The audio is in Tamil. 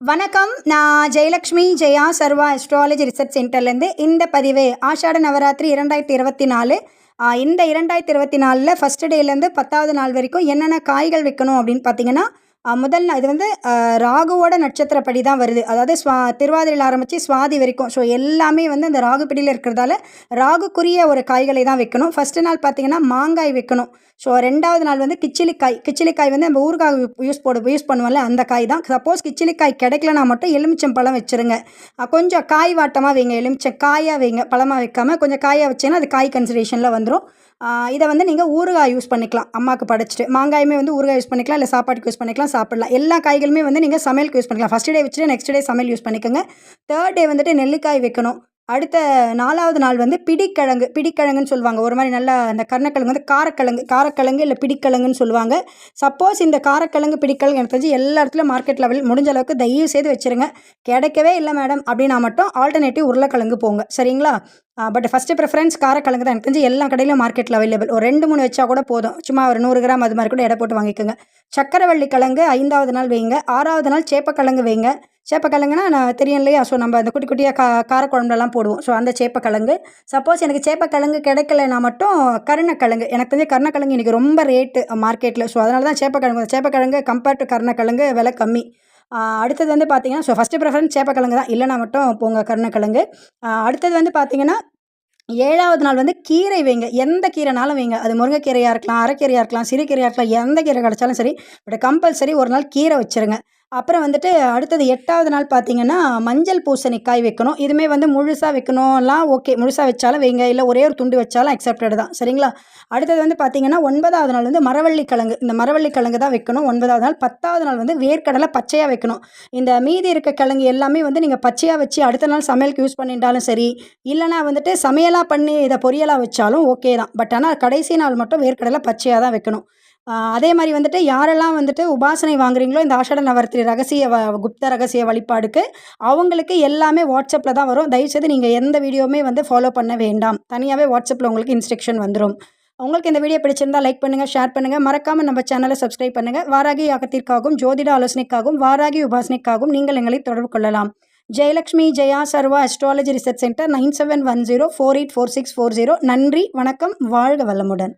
வணக்கம். நான் ஜெயலக்ஷ்மி ஜெயா சர்வா அஸ்ட்ராலஜி ரிசர்ச் சென்டர்லேருந்து இந்த பதிவு ஆஷாட நவராத்திரி இரண்டாயிரத்தி இருபத்தி நாலு. இந்த இரண்டாயிரத்தி இருபத்தி நாலில் ஃபஸ்ட்டு டேலேருந்து பத்தாவது நாள் வரைக்கும் என்னென்ன காய்கள் வைக்கணும் அப்படின்னு பார்த்தீங்கன்னா முதல் நாள் இது வந்து ராகுவோட நட்சத்திரப்படி தான் வருது. அதாவது ஸ்வா திருவாதிரையில் ஆரம்பித்து சுவாதி வரைக்கும். ஸோ எல்லாமே வந்து அந்த ராகுப்பிடியில் இருக்கிறதால ராகுக்குரிய ஒரு காய்களை தான் வைக்கணும். ஃபஸ்ட்டு நாள் பார்த்தீங்கன்னா மாங்காய் வைக்கணும். ஸோ ரெண்டாவது நாள் வந்து கிச்சிலிக்காய். கிச்சிலிக்காய் வந்து நம்ம ஊறுகாய் யூஸ் போடு யூஸ் பண்ணுவோம்ல அந்த காய் தான். சப்போஸ் கிச்சிலிக்காய் கிடைக்கலனா மட்டும் எலுமிச்சம் பழம் வச்சுருங்க கொஞ்சம் காய் வாட்டமாக வைங்க. எலுமிச்சம் காயாக வைங்க. பழமாக வைக்காமல் கொஞ்சம் காயாக வச்சிங்கன்னா அது காய் கன்சிடரேஷனில் வந்துடும் இதை வந்து நீங்கள் ஊறுகாய் யூஸ் பண்ணிக்கலாம். அம்மாவுக்கு படைச்சிட்டு. மாங்காயுமே வந்து ஊறுகாய் யூஸ் பண்ணிக்கலாம் இல்லை சாப்பாட்டுக்கு யூஸ் பண்ணிக்கலாம். சாப்பிடலாம். எல்லா காய்களுமே வந்து நீங்கள் சமையலுக்கு யூஸ் பண்ணிக்கலாம். ஃபஸ்ட் டே வச்சுட்டு நெக்ஸ்ட் டே சமையல் யூஸ் பண்ணிக்கோங்க. தேர்ட் டே வந்துட்டு நெல்லிக்காய் வைக்கணும். அடுத்த நாலாவது நாள் வந்து பிடிக்கிழங்கு பிடிக்கிழங்குன்னு சொல்லுவாங்க. ஒரு மாதிரி நல்லா அந்த கருணக்கிழங்கு வந்து காரக்கிழங்கு காரக்கிழங்கு இல்லை பிடிக்கிழங்குன்னு சொல்லுவாங்க. சப்போஸ் இந்த காரக்கிழங்கு பிடிக்கிழங்கு எனக்கு தெரிஞ்சு எல்லா இடத்துலையும் மார்க்கெட் லெவல் முடிஞ்ச அளவுக்கு தயவு செய்து வச்சுருங்க. கிடைக்கவே இல்லை மேடம் அப்படின்னா மட்டும் ஆல்டர்னேட்டிவ் உருளைக்கிழங்கு போங்க. சரிங்களா? பட் ஃபஸ்ட்டு ப்ரிஃபரன்ஸ் காரக்கிழங்கு தான். எனக்கு தெரிஞ்சு எல்லா கடையிலும் மார்க்கெட்டில் அவைலபிள் ஒரு ரெண்டு மூணு வச்சா கூட போதும். சும்மா ஒரு நூறு கிராம் அது மாதிரி கூட எடை போட்டு வாங்கிக்கோங்க. சக்கரவள்ளி கிழங்கு ஐந்தாவது நாள் வைங்க. ஆறாவது நாள் சேப்பக்கிழங்கு வைங்க. சேப்பக்கிழங்குனா நான் தெரியும் இல்லையா? ஸோ நம்ம அந்த குட்டி குட்டியாக கா காரக்குழம்புலலாம் போடுவோம். ஸோ அந்த சேப்பக்கிழங்கு சப்போஸ் எனக்கு சேப்பக்கிழங்கு கிடைக்கலனா மட்டும் கருணக்கிழங்கு. எனக்கு தெரிஞ்ச கருணக்கிழங்கு இன்றைக்கி ரொம்ப ரேட்டு மார்க்கெட்டில் ஸோ அதனால தான் சேப்பக்கிழங்கு சேப்பக்கிழங்கு கம்பேர்ட் டு கருணக்கிழங்கு விலை கம்மி. அடுத்தது வந்து பார்த்தீங்கன்னா ஸோ ஃபஸ்ட்டு ப்ரிஃபரன்ஸ் சேப்பக்கிழங்கு தான். இல்லைனா மட்டும் போங்க கருணக்கிழங்கு. அடுத்தது வந்து பார்த்திங்கன்னா ஏழாவது நாள் வந்து கீரை வைங்க. எந்த கீரைனாலும் வைங்க. அது முருங்கைக்கீரையாக இருக்கலாம் அரைக்கீரையாக இருக்கலாம் சிறுகீரையாக இருக்கலாம் எந்த கீரை கிடைச்சாலும் சரி பட் கம்பல்சரி ஒரு நாள் கீரை வச்சுருங்க. அப்புறம் வந்துட்டு அடுத்தது எட்டாவது நாள் பார்த்தீங்கன்னா மஞ்சள் பூசணிக்காய் வைக்கணும். இதுவுமே வந்து முழுசாக வைக்கணும்லாம் ஓகே. முழுசாக வச்சாலும் வைங்க. இல்லை ஒரே ஒரு துண்டு வச்சாலும் அக்செப்டட் தான். சரிங்களா? அடுத்தது வந்து பார்த்தீங்கன்னா ஒன்பதாவது நாள் வந்து மரவள்ளி கிழங்கு. இந்த மரவள்ளி கிழங்கு தான் வைக்கணும். ஒன்பதாவது நாள். பத்தாவது நாள் வந்து வேர்க்கடலை பச்சையாக வைக்கணும். இந்த மீதி இருக்க கிழங்கு எல்லாமே வந்து நீங்கள் பச்சையாக வச்சு அடுத்த நாள் சமையலுக்கு யூஸ் பண்ணிட்டாலும் சரி இல்லைனா வந்துட்டு சமையலாக பண்ணி இதை பொரியலாக வச்சாலும் ஓகே தான். பட் ஆனால் கடைசி நாள் மட்டும் வேர்க்கடலை பச்சையாக தான் வைக்கணும். அதே மாதிரி வந்துட்டு யாரெல்லாம் வந்துட்டு உபாசனை வாங்குறீங்களோ இந்த ஆஷாட நவராத்திரி ரகசிய வ குப்த ரகசிய வழிபாடுக்கு அவங்களுக்கு எல்லாமே வாட்ஸ்அப்பில் தான் வரும். தயவுசெய்து நீங்கள் எந்த வீடியோவுமே வந்து ஃபாலோ பண்ண வேண்டாம். தனியாகவே வாட்ஸ்அப்பில் உங்களுக்கு இன்ஸ்ட்ரக்ஷன் வந்துடும் உங்களுக்கு இந்த வீடியோ பிடிச்சிருந்தா லைக் பண்ணுங்கள் ஷேர் பண்ணுங்கள் மறக்காமல் நம்ம சேனலை சப்ஸ்கிரைப் பண்ணுங்கள் வாராகி யாகத்திற்காகவும் ஜோதிட ஆலோசனைக்காகவும் வாராகி உபாசனைக்காகவும் நீங்கள் எங்களை தொடர்பு கொள்ளலாம். Jayalakshmi Jaya Sarva astrology research centre nine seven one zero four eight four six four zero. நன்றி வணக்கம் வாழ்க வளமுடன்.